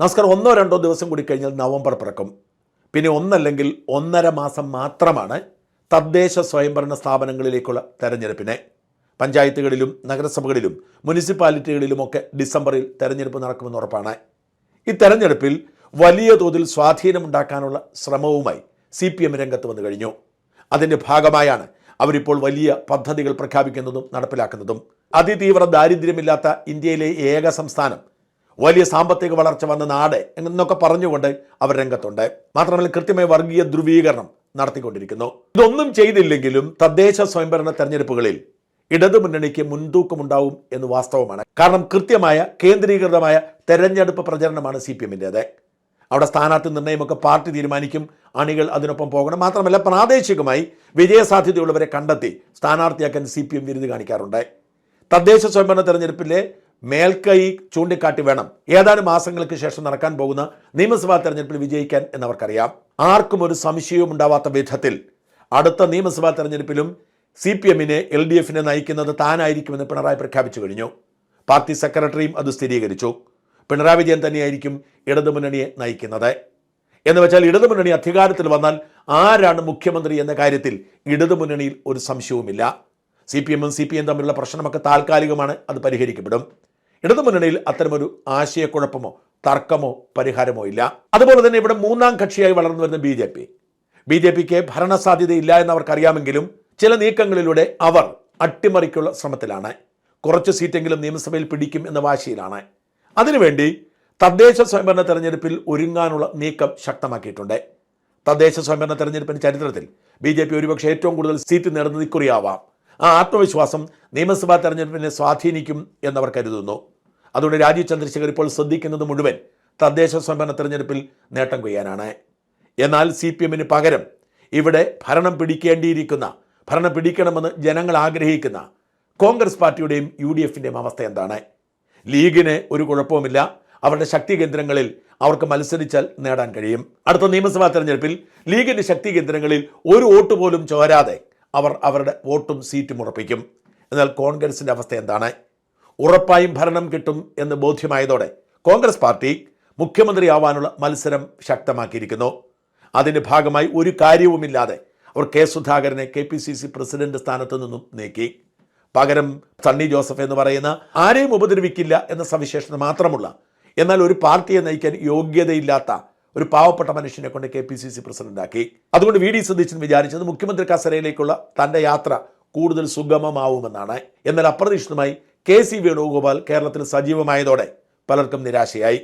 നമസ്കാരം. ഒന്നോ രണ്ടോ ദിവസം കൂടി കഴിഞ്ഞാൽ നവംബർ പിറക്കും. പിന്നെ ഒന്നല്ലെങ്കിൽ ഒന്നര മാസം മാത്രമാണ് തദ്ദേശ സ്വയംഭരണ സ്ഥാപനങ്ങളിലേക്കുള്ള തെരഞ്ഞെടുപ്പിനെ. പഞ്ചായത്തുകളിലും നഗരസഭകളിലും മുനിസിപ്പാലിറ്റികളിലുമൊക്കെ ഡിസംബറിൽ തെരഞ്ഞെടുപ്പ് നടക്കുമെന്ന് ഉറപ്പാണ്. ഈ തെരഞ്ഞെടുപ്പിൽ വലിയ തോതിൽ സ്വാധീനമുണ്ടാക്കാനുള്ള ശ്രമവുമായി സി പി എം രംഗത്ത് വന്നു കഴിഞ്ഞു. അതിന്റെ ഭാഗമായാണ് അവരിപ്പോൾ വലിയ പദ്ധതികൾ പ്രഖ്യാപിക്കുന്നതും നടപ്പിലാക്കുന്നതും. അതിതീവ്ര ദാരിദ്ര്യമില്ലാത്ത ഇന്ത്യയിലെ ഏക സംസ്ഥാനം വലിയ സാമ്പത്തിക വളർച്ച വന്ന നാട് എന്നൊക്കെ പറഞ്ഞുകൊണ്ട് അവർ രംഗത്തുണ്ട്. മാത്രമല്ല കൃത്യമായ വർഗീയ ധ്രുവീകരണം നടത്തിക്കൊണ്ടിരിക്കുന്നു. ഇതൊന്നും ചെയ്തില്ലെങ്കിലും തദ്ദേശ സ്വയംഭരണ തെരഞ്ഞെടുപ്പുകളിൽ ഇടതുമുന്നണിക്ക് മുൻതൂക്കമുണ്ടാവും എന്ന് വാസ്തവമാണ്. കാരണം കൃത്യമായ കേന്ദ്രീകൃതമായ തെരഞ്ഞെടുപ്പ് പ്രചരണമാണ് സി പി എമ്മിന്റേത്. അവിടെ സ്ഥാനാർത്ഥി നിർണയമൊക്കെ പാർട്ടി തീരുമാനിക്കും അണികൾ അതിനൊപ്പം പോകണം. മാത്രമല്ല പ്രാദേശികമായി വിജയസാധ്യതയുള്ളവരെ കണ്ടെത്തി സ്ഥാനാർത്ഥിയാക്കാൻ സി പി എം വിരുത് കാണിക്കാറുണ്ട്. തദ്ദേശ സ്വയംഭരണ തെരഞ്ഞെടുപ്പിലെ മേൽക്കൈ ചൂണ്ടിക്കാട്ടി വേണം. ഏതാനും മാസങ്ങൾക്ക് ശേഷം നടക്കാൻ പോകുന്ന നിയമസഭാ തെരഞ്ഞെടുപ്പിൽ വിജയിക്കാൻ എന്നവർക്കറിയാം. ആർക്കും ഒരു സംശയവും ഉണ്ടാവാത്ത വിധത്തിൽ അടുത്ത നിയമസഭാ തെരഞ്ഞെടുപ്പിലും സി പി എമ്മിനെ എൽ ഡി എഫിനെ നയിക്കുന്നത് താനായിരിക്കുമെന്ന് പിണറായി പ്രഖ്യാപിച്ചു കഴിഞ്ഞു. പാർട്ടി സെക്രട്ടറിയും അത് സ്ഥിരീകരിച്ചു. പിണറായി വിജയൻ തന്നെയായിരിക്കും ഇടതുമുന്നണിയെ നയിക്കുന്നത്. എന്ന് വെച്ചാൽ ഇടതുമുന്നണി അധികാരത്തിൽ വന്നാൽ ആരാണ് മുഖ്യമന്ത്രി എന്ന കാര്യത്തിൽ ഇടതുമുന്നണിയിൽ ഒരു സംശയവുമില്ല. സി പി എമ്മും സി പി എം തമ്മിലുള്ള പ്രശ്നമൊക്കെ താൽക്കാലികമാണ് അത് പരിഹരിക്കപ്പെടും. ഇടതുമുന്നണിയിൽ അത്തരമൊരു ആശയക്കുഴപ്പമോ തർക്കമോ പരിഹാരമോ ഇല്ല. അതുപോലെ തന്നെ ഇവിടെ മൂന്നാം കക്ഷിയായി വളർന്നു വരുന്ന B J P. B J പിക്ക് ഭരണസാധ്യതയില്ല എന്നവർക്കറിയാമെങ്കിലും ചില നീക്കങ്ങളിലൂടെ അവർ അട്ടിമറിക്കുള്ള ശ്രമത്തിലാണ്. കുറച്ച് സീറ്റെങ്കിലും നിയമസഭയിൽ പിടിക്കും എന്ന വാശിയിലാണ്. അതിനുവേണ്ടി തദ്ദേശ സ്വയംഭരണ തെരഞ്ഞെടുപ്പിൽ ഒരുങ്ങാനുള്ള നീക്കം ശക്തമാക്കിയിട്ടുണ്ട്. തദ്ദേശ സ്വയംഭരണ തെരഞ്ഞെടുപ്പിന്റെ ചരിത്രത്തിൽ ബി ജെ പി ഒരുപക്ഷെ ഏറ്റവും കൂടുതൽ സീറ്റ് നേടുന്നത് ഇക്കുറിയാവാം. ആ ആത്മവിശ്വാസം നിയമസഭാ തെരഞ്ഞെടുപ്പിനെ സ്വാധീനിക്കും എന്നവർ കരുതുന്നു. അതുകൊണ്ട് രാജീവ് ചന്ദ്രശേഖർ ഇപ്പോൾ ശ്രദ്ധിക്കുന്നത് മുഴുവൻ തദ്ദേശ സ്വയംഭരണ തെരഞ്ഞെടുപ്പിൽ നേട്ടം കൊയ്യാനാണ്. എന്നാൽ സി പി എമ്മിന് പകരം ഇവിടെ ഭരണം പിടിക്കേണ്ടിയിരിക്കുന്ന ഭരണം പിടിക്കണമെന്ന് ജനങ്ങൾ ആഗ്രഹിക്കുന്ന കോൺഗ്രസ് പാർട്ടിയുടെയും യു ഡി എഫിന്റെയും അവസ്ഥ എന്താണ്? ലീഗിന് ഒരു കുഴപ്പവുമില്ല. അവരുടെ ശക്തി കേന്ദ്രങ്ങളിൽ അവർക്ക് മത്സരിച്ചാൽ നേടാൻ കഴിയും. അടുത്ത നിയമസഭാ തെരഞ്ഞെടുപ്പിൽ ലീഗിന്റെ ശക്തി കേന്ദ്രങ്ങളിൽ ഒരു വോട്ട് പോലും ചോരാതെ അവർ അവരുടെ വോട്ടും സീറ്റും ഉറപ്പിക്കും. എന്നാൽ കോൺഗ്രസിന്റെ അവസ്ഥ എന്താണ്? ഉറപ്പായും ഭരണം കിട്ടും എന്ന് ബോധ്യമായതോടെ കോൺഗ്രസ് പാർട്ടി മുഖ്യമന്ത്രിയാവാനുള്ള മത്സരം ശക്തമാക്കിയിരിക്കുന്നു. അതിന്റെ ഭാഗമായി ഒരു കാര്യവുമില്ലാതെ അവർ കെ സുധാകരനെ K P C C president സ്ഥാനത്ത് നിന്നും നീക്കി. പകരം സണ്ണി ജോസഫ് എന്ന് പറയുന്ന ആരെയും ഉപദ്രവിക്കില്ല എന്ന സവിശേഷത മാത്രമുള്ള എന്നാൽ ഒരു പാർട്ടിയെ നയിക്കാൻ യോഗ്യതയില്ലാത്ത ഒരു പാവപ്പെട്ട മനുഷ്യനെ കൊണ്ട് കെ പി സി സി പ്രസിഡന്റാക്കി. അതുകൊണ്ട് വി ഡി സതീശൻ വിചാരിച്ചത് മുഖ്യമന്ത്രി കസരയിലേക്കുള്ള തന്റെ യാത്ര കൂടുതൽ സുഗമമാവുമെന്നാണ്. എന്നാൽ അപ്രതീക്ഷിതമായി കെ സി വേണുഗോപാൽ കേരളത്തിൽ സജീവമായതോടെ പലർക്കും നിരാശയായി.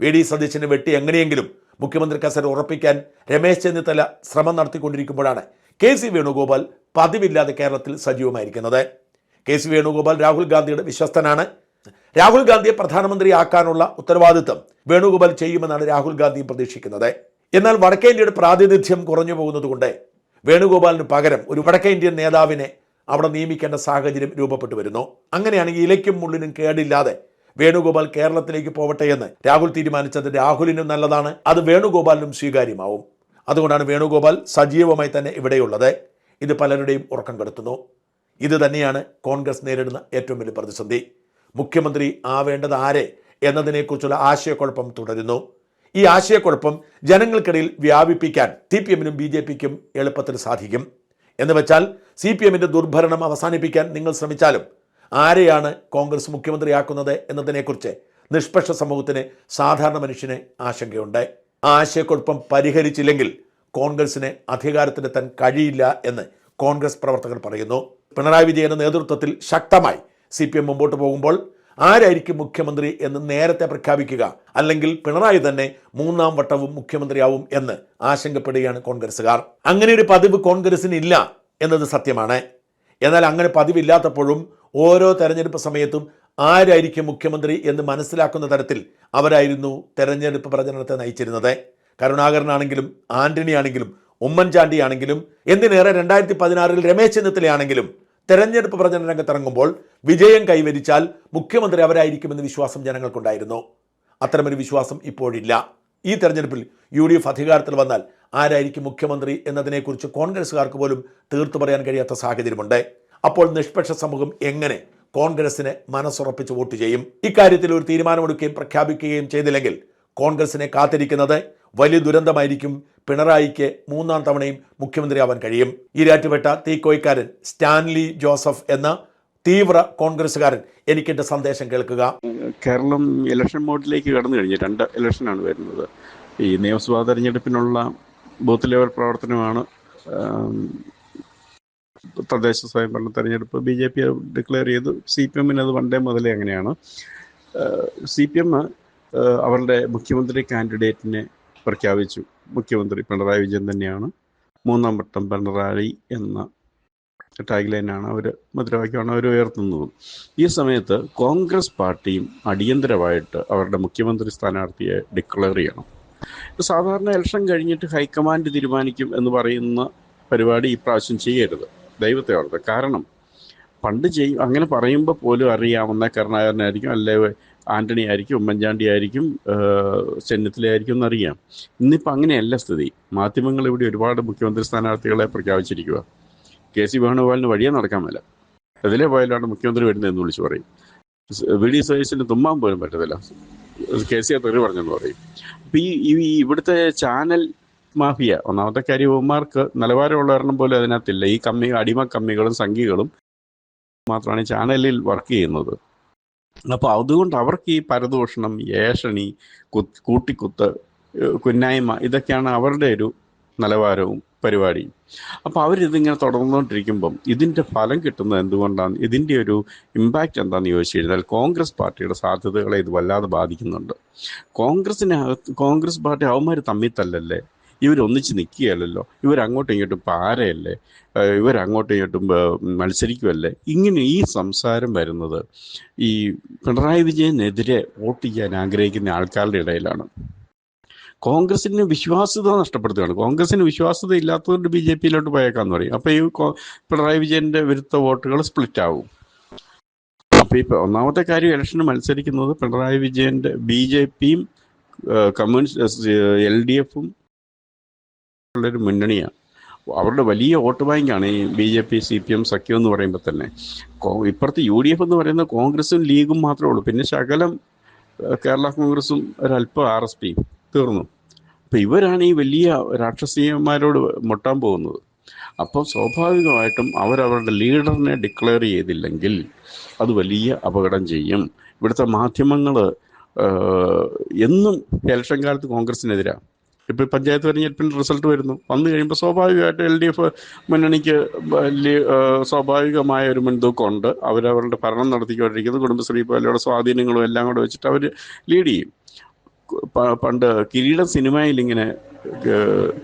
വി ഡി സതീശനെ വെട്ടി എങ്ങനെയെങ്കിലും മുഖ്യമന്ത്രി കസര ഉറപ്പിക്കാൻ രമേശ് ചെന്നിത്തല ശ്രമം നടത്തിക്കൊണ്ടിരിക്കുമ്പോഴാണ് കെ സി വേണുഗോപാൽ പതിവില്ലാതെ കേരളത്തിൽ സജീവമായിരിക്കുന്നത്. കെ സി വേണുഗോപാൽ രാഹുൽ ഗാന്ധിയുടെ വിശ്വസ്തനാണ്. രാഹുൽ ഗാന്ധിയെ പ്രധാനമന്ത്രിയാക്കാനുള്ള ഉത്തരവാദിത്വം വേണുഗോപാൽ ചെയ്യുമെന്നാണ് രാഹുൽ ഗാന്ധിയും പ്രതീക്ഷിക്കുന്നത്. എന്നാൽ വടക്കേ ഇന്ത്യയുടെ പ്രാതിനിധ്യം കുറഞ്ഞു പോകുന്നതുകൊണ്ട് വേണുഗോപാലിന് പകരം ഒരു വടക്കേ ഇന്ത്യൻ നേതാവിനെ അവിടെ നിയമിക്കേണ്ട സാഹചര്യം രൂപപ്പെട്ടു വരുന്നു. അങ്ങനെയാണെങ്കിൽ ഇലയ്ക്കും മുള്ളിനും കേടില്ലാതെ വേണുഗോപാൽ കേരളത്തിലേക്ക് പോവട്ടെ എന്ന് രാഹുൽ തീരുമാനിച്ചത് രാഹുലിനും നല്ലതാണ് അത് വേണുഗോപാലിനും സ്വീകാര്യമാവും. അതുകൊണ്ടാണ് വേണുഗോപാൽ സജീവമായി തന്നെ ഇവിടെയുള്ളത്. ഇത് പലരുടെയും ഉറക്കം കെടുത്തുന്നു. ഇത് തന്നെയാണ് കോൺഗ്രസ് നേരിടുന്ന ഏറ്റവും വലിയ പ്രതിസന്ധി. മുഖ്യമന്ത്രി ആവേണ്ടത് ആരെ എന്നതിനെക്കുറിച്ചുള്ള ആശയക്കുഴപ്പം തുടരുന്നു. ഈ ആശയക്കുഴപ്പം ജനങ്ങൾക്കിടയിൽ വ്യാപിപ്പിക്കാൻ സി പി എമ്മിനും ബി ജെ പിക്കും എളുപ്പത്തിൽ സാധിക്കും. എന്ന് വെച്ചാൽ സി പി എമ്മിന്റെ ദുർഭരണം അവസാനിപ്പിക്കാൻ നിങ്ങൾ ശ്രമിച്ചാലും ആരെയാണ് കോൺഗ്രസ് മുഖ്യമന്ത്രിയാക്കുന്നത് എന്നതിനെക്കുറിച്ച് നിഷ്പക്ഷ സമൂഹത്തിന് സാധാരണ മനുഷ്യന് ആശങ്കയുണ്ട്. ആ ആശയക്കുഴപ്പം പരിഹരിച്ചില്ലെങ്കിൽ കോൺഗ്രസിന് അധികാരത്തിലെത്താൻ കഴിയില്ല എന്ന് കോൺഗ്രസ് പ്രവർത്തകർ പറയുന്നു. പിണറായി വിജയന്റെ നേതൃത്വത്തിൽ ശക്തമായി സി പി എം മുമ്പോട്ട് പോകുമ്പോൾ ആരായിരിക്കും മുഖ്യമന്ത്രി എന്ന് നേരത്തെ പ്രഖ്യാപിക്കുക. അല്ലെങ്കിൽ പിണറായി തന്നെ മൂന്നാം വട്ടവും മുഖ്യമന്ത്രിയാവും എന്ന് ആശങ്കപ്പെടുകയാണ് കോൺഗ്രസ്സുകാർ. അങ്ങനെ ഒരു പതിവ് കോൺഗ്രസിന് ഇല്ല എന്നത് സത്യമാണ്. എന്നാൽ അങ്ങനെ പതിവില്ലാത്തപ്പോഴും ഓരോ തെരഞ്ഞെടുപ്പ് സമയത്തും ആരായിരിക്കും മുഖ്യമന്ത്രി എന്ന് മനസ്സിലാക്കുന്ന തരത്തിൽ അവരായിരുന്നു തെരഞ്ഞെടുപ്പ് പ്രചരണത്തെ നയിച്ചിരുന്നത്. കരുണാകരനാണെങ്കിലും ആന്റണി ആണെങ്കിലും ഉമ്മൻചാണ്ടി ആണെങ്കിലും എന്തിനേറെ രണ്ടായിരത്തി പതിനാറിൽ രമേശ് ചെന്നിത്തലയാണെങ്കിലും തെരഞ്ഞെടുപ്പ് പ്രചരണ രംഗത്തിറങ്ങുമ്പോൾ വിജയം കൈവരിച്ചാൽ മുഖ്യമന്ത്രി അവരായിരിക്കുമെന്ന് വിശ്വാസം ജനങ്ങൾക്കുണ്ടായിരുന്നു. അത്തരമൊരു വിശ്വാസം ഇപ്പോഴില്ല. ഈ തെരഞ്ഞെടുപ്പിൽ യു ഡി എഫ് അധികാരത്തിൽ വന്നാൽ ആരായിരിക്കും മുഖ്യമന്ത്രി എന്നതിനെക്കുറിച്ച് കോൺഗ്രസ്സുകാർക്ക് പോലും തീർത്തു പറയാൻ കഴിയാത്ത സാഹചര്യമുണ്ട്. അപ്പോൾ നിഷ്പക്ഷ സമൂഹം എങ്ങനെ കോൺഗ്രസിനെ മനസ്സുറപ്പിച്ച് വോട്ട് ചെയ്യും? ഇക്കാര്യത്തിൽ ഒരു തീരുമാനമെടുക്കുകയും പ്രഖ്യാപിക്കുകയും ചെയ്തില്ലെങ്കിൽ കോൺഗ്രസിനെ കാത്തിരിക്കുന്നത് വലിയ ദുരന്തമായിരിക്കും പിണറായിക്ക് മൂന്നാം തവണയും മുഖ്യമന്ത്രിയാവാൻ കഴിയും. ഈരാറ്റുപേട്ട തീക്കോയ്ക്കാരൻ സ്റ്റാൻലി ജോസഫ് എന്ന തീവ്ര കോൺഗ്രസ്സുകാരൻ എനിക്കെന്റെ സന്ദേശം കേൾക്കുക. കേരളം ഇലക്ഷൻ മോഡിലേക്ക് കടന്നു കഴിഞ്ഞു. രണ്ട് ഇലക്ഷനാണ് വരുന്നത്. ഈ നിയമസഭാ തെരഞ്ഞെടുപ്പിനുള്ള ബൂത്ത് ലെവൽ പ്രവർത്തനമാണ് തദ്ദേശ സ്വയംഭരണ തെരഞ്ഞെടുപ്പ്. ബി ജെ പി ഡിക്ലെയർ ചെയ്തു. സി പി എമ്മിന് അത് പണ്ടേ മുതലേ അങ്ങനെയാണ്. സി പി എം അവരുടെ മുഖ്യമന്ത്രി കാൻഡിഡേറ്റിനെ പ്രഖ്യാപിച്ചു. മുഖ്യമന്ത്രി പിണറായി വിജയൻ തന്നെയാണ്. മൂന്നാം വട്ടം പിണറായി എന്ന ടാഗ് ലൈനാണ് അവർ മുദ്രാവാക്യമാണ് അവർ ഉയർത്തുന്നതും. ഈ സമയത്ത് കോൺഗ്രസ് പാർട്ടിയും അടിയന്തരമായിട്ട് അവരുടെ മുഖ്യമന്ത്രി സ്ഥാനാർത്ഥിയെ ഡിക്ലെയർ ചെയ്യണം. സാധാരണ ഇലക്ഷൻ കഴിഞ്ഞിട്ട് ഹൈക്കമാൻഡ് തീരുമാനിക്കും എന്ന് പറയുന്ന പരിപാടി ഇപ്രാവശ്യം ചെയ്യരുത്. ദൈവത്തെ ഓർത്ത്. കാരണം പണ്ട് ചെയ്യും അങ്ങനെ പറയുമ്പോൾ പോലും അറിയാവുന്ന കരുണാകരനായിരിക്കും അല്ലെ ആന്റണി ആയിരിക്കും ഉമ്മൻചാണ്ടി ആയിരിക്കും ചെന്നിത്തല ആയിരിക്കും എന്നറിയാം ഇന്നിപ്പോൾ അങ്ങനെയല്ല സ്ഥിതി. മാധ്യമങ്ങൾ ഇവിടെ ഒരുപാട് മുഖ്യമന്ത്രി സ്ഥാനാർത്ഥികളെ പ്രഖ്യാപിച്ചിരിക്കുക കെ സി വേണുഗോപാലിന് വഴിയേ നടക്കാൻ മേല. അതിലെ പോയാലാണ് മുഖ്യമന്ത്രി വരുന്നതെന്ന് വിളിച്ചു പറയും. വി ഡി സതീശന് തുമ്മാൻ പോലും പറ്റത്തില്ല. കെ സി തെറി പറഞ്ഞെന്ന് പറയും. അപ്പം ഈ ഇവിടുത്തെ ചാനൽ മാഫിയ ഒന്നാമത്തെ കാര്യം ഇവന്മാർക്ക് നിലവാരമുള്ള ഒരെണ്ണം പോലും അതിനകത്തില്ല. ഈ കമ്മി അടിമ കമ്മികളും സംഘികളും മാത്രമാണ് ഈ ചാനലിൽ വർക്ക് ചെയ്യുന്നത്. അപ്പോൾ അതുകൊണ്ട് അവർക്ക് ഈ പരദൂഷണം ഏഷണി കുത്ത് കൂട്ടിക്കുത്ത് കുന്നായ്മ ഇതൊക്കെയാണ് അവരുടെ ഒരു നിലവാരവും പരിപാടിയും. അപ്പോൾ അവരിതിങ്ങനെ തുടർന്നുകൊണ്ടിരിക്കുമ്പം ഇതിന്റെ ഫലം കിട്ടുന്നത് എന്തുകൊണ്ടാണ്? ഇതിന്റെ ഒരു ഇമ്പാക്റ്റ് എന്താണെന്ന് ചോദിച്ചു കഴിഞ്ഞാൽ കോൺഗ്രസ് പാർട്ടിയുടെ സാധ്യതകളെ ഇത് വല്ലാതെ ബാധിക്കുന്നുണ്ട്. കോൺഗ്രസിനകത്ത് കോൺഗ്രസ് പാർട്ടി അവന്മാർ തമ്മിൽ തല്ലല്ലേ? ഇവരൊന്നിച്ച് നിൽക്കുകയല്ലല്ലോ ഇവരങ്ങോട്ടും ഇങ്ങോട്ടും പാരയല്ലേ? ഇവരങ്ങോട്ടും ഇങ്ങോട്ടും മത്സരിക്കുമല്ലേ ഇങ്ങനെ ഈ സംസാരം വരുന്നത് ഈ പിണറായി വിജയനെതിരെ വോട്ട് ചെയ്യാൻ ആഗ്രഹിക്കുന്ന ആൾക്കാരുടെ ഇടയിലാണ്. കോൺഗ്രസിന് വിശ്വാസ്യത നഷ്ടപ്പെടുത്തുകയാണ്. കോൺഗ്രസിന് വിശ്വാസ്യത ഇല്ലാത്തതുകൊണ്ട് ബി ജെ പിയിലോട്ട് പോയേക്കാന്ന് പറയും. അപ്പൊ ഈ പിണറായി വിജയന്റെ വിരുദ്ധ വോട്ടുകൾ സ്പ്ലിറ്റ് ആവും അപ്പൊ ഇപ്പൊ ഒന്നാമത്തെ കാര്യം ഇലക്ഷന് മത്സരിക്കുന്നത് പിണറായി വിജയന്റെ ബി ജെ പിയും കമ്മ്യൂണിസ്റ്റ് എൽ ഡി എഫും ഉള്ളൊരു മുന്നണിയാണ് അവരുടെ വലിയ വോട്ട് ബാങ്കാണ് ഈ B J P C P M സഖ്യം എന്ന് പറയുമ്പോൾ തന്നെ. ഇപ്പുറത്തെ യു ഡി എഫ് എന്ന് പറയുന്ന കോൺഗ്രസും ലീഗും മാത്രമേ ഉള്ളൂ. പിന്നെ ശകലം കേരള കോൺഗ്രസും ഒരല്പം ആർ എസ് പിയും തീർന്നു. അപ്പം ഇവരാണ് ഈ വലിയ രാക്ഷസീയന്മാരോട് മുട്ടാൻ പോകുന്നത്. അപ്പം സ്വാഭാവികമായിട്ടും അവരവരുടെ ലീഡറിനെ ഡിക്ലെയർ ചെയ്തില്ലെങ്കിൽ അത് വലിയ അപകടം ചെയ്യും. ഇവിടുത്തെ മാധ്യമങ്ങൾ എന്നും ഇലക്ഷൻ കാലത്ത് കോൺഗ്രസിനെതിരാണ് ഇപ്പോൾ പഞ്ചായത്ത് തെരഞ്ഞെടുപ്പിന്റെ റിസൾട്ട് വരുന്നു. വന്നു കഴിയുമ്പോൾ സ്വാഭാവികമായിട്ട് എൽ ഡി എഫ് മുന്നണിക്ക് സ്വാഭാവികമായ ഒരു മുൻതൂക്കമുണ്ട്. അവരവരുടെ ഭരണം നടത്തിക്കൊണ്ടിരിക്കുന്നത് കുടുംബശ്രീ പോലെയുള്ള സ്വാധീനങ്ങളും എല്ലാം കൂടെ വെച്ചിട്ട് അവർ ലീഡ് ചെയ്യും. പണ്ട് കിരീടം സിനിമയിൽ ഇങ്ങനെ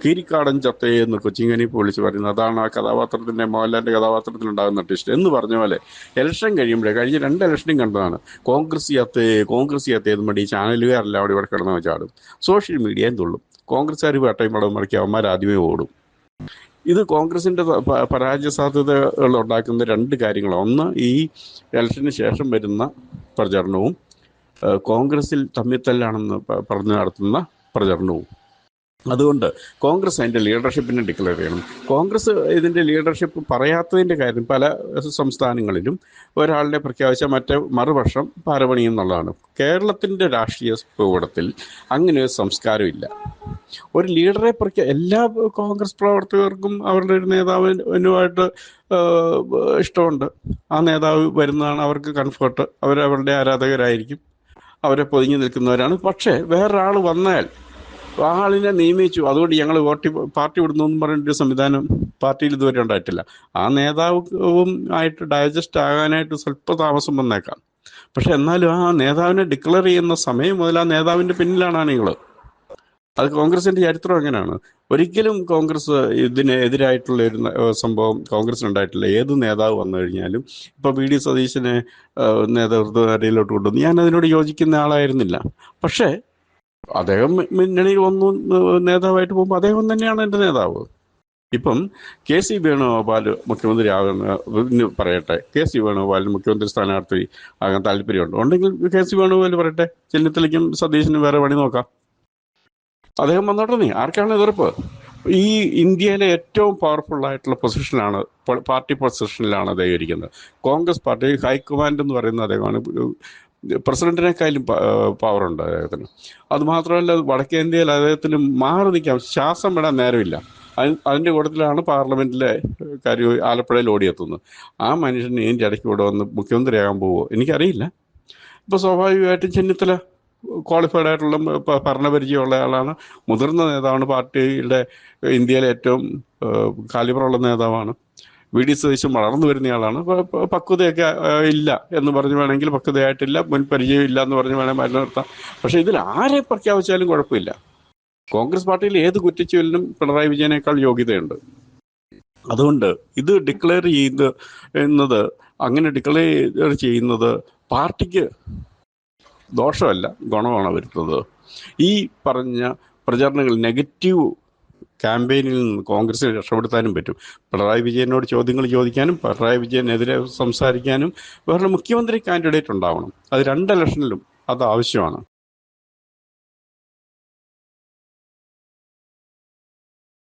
കീരിക്കാടൻ ചത്തയെ എന്ന് കൊച്ചിങ്ങനി വിളിച്ച് പറയുന്നത് അതാണ് ആ കഥാപാത്രത്തിന്റെ മോഹൻലാലിന്റെ കഥാപാത്രത്തിൽ ഉണ്ടാകുന്ന ടിസ്റ്റ് എന്ന് പറഞ്ഞ പോലെ ഇലക്ഷൻ കഴിയുമ്പോഴേ കഴിഞ്ഞ രണ്ട് ഇലക്ഷനും കണ്ടതാണ്. കോൺഗ്രസ് ചത്തേ കോൺഗ്രസ് ചത്തേ എന്നും ഈ ചാനലുകാരെല്ലാം അവിടെ ഇവിടെ കിടന്നു ചാടും. സോഷ്യൽ മീഡിയയും തുള്ളും. കോൺഗ്രസ്സുകാർ വേട്ടയും പടവും മറിക്കുക അവന്മാർ ആദ്യമേ ഓടും. ഇത് കോൺഗ്രസിന്റെ പരാജയ സാധ്യതകൾ ഉണ്ടാക്കുന്ന രണ്ട് കാര്യങ്ങളാണ് ഒന്ന് ഈ ഇലക്ഷന് ശേഷം വരുന്ന പ്രചരണവും കോൺഗ്രസിൽ തമ്മിത്തല്ലാണെന്ന് പറഞ്ഞു പറഞ്ഞ് നടത്തുന്ന പ്രചരണവും. അതുകൊണ്ട് കോൺഗ്രസ് അതിന്റെ ലീഡർഷിപ്പിനെ ഡിക്ലെയർ ചെയ്യണം. കോൺഗ്രസ് ഇതിന്റെ ലീഡർഷിപ്പ് പറയാത്തതിന്റെ കാര്യം പല സംസ്ഥാനങ്ങളിലും ഒരാളിനെ പ്രഖ്യാപിച്ച മറ്റേ മറുപക്ഷം പാരപണിയും എന്നുള്ളതാണ്. കേരളത്തിന്റെ രാഷ്ട്രീയ ഭൂപടത്തിൽ അങ്ങനെ ഒരു സംസ്കാരമില്ല ഒരു ലീഡറെ പ്രഖ്യാ എല്ലാ കോൺഗ്രസ് പ്രവർത്തകർക്കും അവരുടെ ഒരു നേതാവിനുമായിട്ട് ഇഷ്ടമുണ്ട്. ആ നേതാവ് വരുന്നതാണ് അവർക്ക് കംഫർട്ട് അവരവരുടെ ആരാധകരായിരിക്കും. അവരെ പൊതിഞ്ഞു നിൽക്കുന്നവരാണ്. പക്ഷേ വേറൊരാൾ വന്നാൽ ആ ആളിനെ നിയമിച്ചു. അതുകൊണ്ട് ഞങ്ങൾ വോട്ടി പാർട്ടി വിടുന്നു എന്ന് പറഞ്ഞൊരു സംവിധാനം പാർട്ടിയിൽ ഇതുവരെ ഉണ്ടായിട്ടില്ല. ആ നേതാവും ആയിട്ട് ഡൈജസ്റ്റ് ആകാനായിട്ട് സ്വല്പ താമസം വന്നേക്കാം. പക്ഷെ എന്നാലും ആ നേതാവിനെ ഡിക്ലെയർ ചെയ്യുന്ന സമയം മുതൽ ആ നേതാവിന്റെ പിന്നിലാണ് ആണികൾ അത് കോൺഗ്രസിന്റെ ചരിത്രം എങ്ങനെയാണ് ഒരിക്കലും കോൺഗ്രസ് ഇതിന് എതിരായിട്ടുള്ള ഒരു സംഭവം കോൺഗ്രസിന് ഉണ്ടായിട്ടില്ല ഏത് നേതാവ് വന്നു കഴിഞ്ഞാലും ഇപ്പൊ വി ഡി സതീശനെ നേതൃത്വ നിരയിലോട്ട് കൊണ്ടുവന്നു. ഞാൻ അതിനോട് യോജിക്കുന്ന ആളായിരുന്നില്ല. പക്ഷേ അദ്ദേഹം മുന്നണിയിൽ വന്നു നേതാവായിട്ട് പോകുമ്പോൾ അദ്ദേഹം തന്നെയാണ് എന്റെ നേതാവ്. ഇപ്പം കെ സി വേണുഗോപാൽ മുഖ്യമന്ത്രി ആകുന്ന പറയട്ടെ കെ സി വേണുഗോപാലിന് മുഖ്യമന്ത്രി സ്ഥാനാർത്ഥി ആകാൻ താല്പര്യമുണ്ട്? ഉണ്ടെങ്കിൽ കെ സി വേണുഗോപാൽ പറയട്ടെ ചെന്നിത്തലയ്ക്കും സതീശനും വേറെ പണി നോക്കാം. അദ്ദേഹം വന്നോട്ടെ നീ ആർക്കാണ് എതിർപ്പ്? ഈ ഇന്ത്യയിലെ ഏറ്റവും പവർഫുൾ ആയിട്ടുള്ള പൊസിഷനാണ് പാർട്ടി പൊസിഷനിലാണ് അദ്ദേഹം ഇരിക്കുന്നത്. കോൺഗ്രസ് പാർട്ടി ഹൈക്കമാൻഡ് എന്ന് പറയുന്ന അദ്ദേഹമാണ് പ്രസിഡന്റിനേക്കാളും ഉണ്ട് അദ്ദേഹത്തിന്. അത് മാത്രമല്ല വടക്കേന്ത്യയിൽ അദ്ദേഹത്തിന് മാറി നിൽക്കാം ശ്വാസം വിടാൻ നേരമില്ല. അതി- അതിന്റെ കൂട്ടത്തിലാണ് പാർലമെന്റിലെ കാര്യം ആലപ്പുഴയിൽ ഓടിയെത്തുന്നത്. ആ മനുഷ്യൻ ഇതിന്റെ ഇടയ്ക്ക് ഇവിടെ വന്ന് മുഖ്യമന്ത്രിയാകാൻ പോവുമോ എനിക്കറിയില്ല. ഇപ്പോൾ സ്വാഭാവികമായിട്ടും ചെന്നിത്തല ക്വാളിഫൈഡ് ആയിട്ടുള്ള ഭരണപരിചയമുള്ള ആളാണ്. മുതിർന്ന നേതാവാണ് പാർട്ടിയുടെ ഇന്ത്യയിലെ ഏറ്റവും കാലിബറുള്ള നേതാവാണ്. വി ഡി സതീശൻ വളർന്നു വരുന്നയാളാണ്. പക്വതയൊക്കെ ഇല്ല എന്ന് പറഞ്ഞു വേണമെങ്കിൽ പക്വതയായിട്ടില്ല മുൻ പരിചയം ഇല്ല എന്ന് പറഞ്ഞു വേണമെങ്കിൽ മരണം നിർത്താം പക്ഷേ ഇതിൽ ആരെ പ്രഖ്യാപിച്ചാലും കുഴപ്പമില്ല. കോൺഗ്രസ് പാർട്ടിയിൽ ഏത് കുറ്റിച്ചുവലിനും പിണറായി വിജയനേക്കാൾ യോഗ്യതയുണ്ട്. അതുകൊണ്ട് ഇത് ഡിക്ലെയർ ചെയ്ത് എന്നത് അങ്ങനെ ഡിക്ലെയർ ചെയ്യുന്നത് പാർട്ടിക്ക് ദോഷമല്ല ഗുണമാണ് വരുത്തുന്നത്. ഈ പറഞ്ഞ പ്രചരണങ്ങൾ നെഗറ്റീവ് ക്യാമ്പയിനിൽ നിന്ന് കോൺഗ്രസിനെ രക്ഷപ്പെടുത്താനും പറ്റും. പിണറായി വിജയനോട് ചോദ്യങ്ങൾ ചോദിക്കാനും പിണറായി വിജയനെതിരെ സംസാരിക്കാനും വേറെ മുഖ്യമന്ത്രി കാൻഡിഡേറ്റ് ഉണ്ടാവണം. അത് രണ്ട് ഇലക്ഷനിലും അത് ആവശ്യമാണ്.